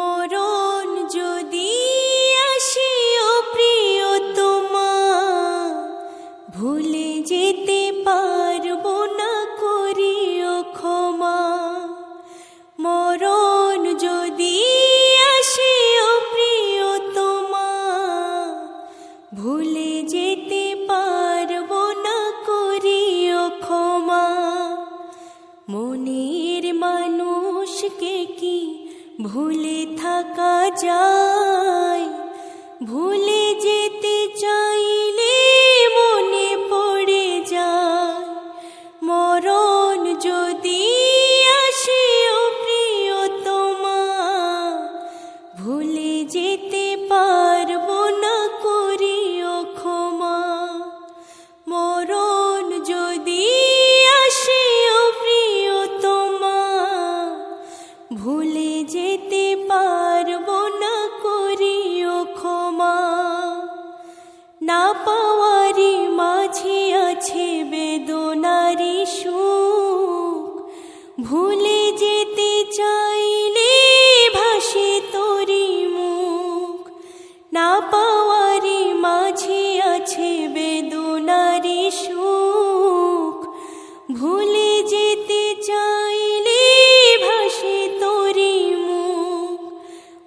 moro. ভুলে থাকা যায় ভুলে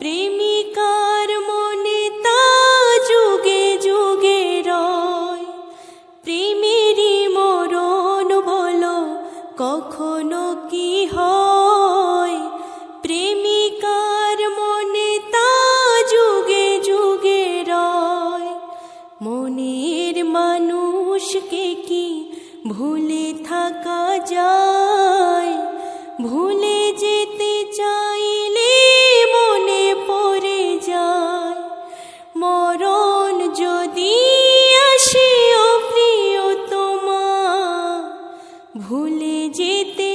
প্রেমিকার মনে তা যুগে যুগে রয়। প্রেমেরই মরণ বলো, কখনো কি হয়? প্রেমিকার মনে তা যুগে যুগে রয়। মনের মানুষকে কি ভুলে থাকা যায়? ভুলে যেতে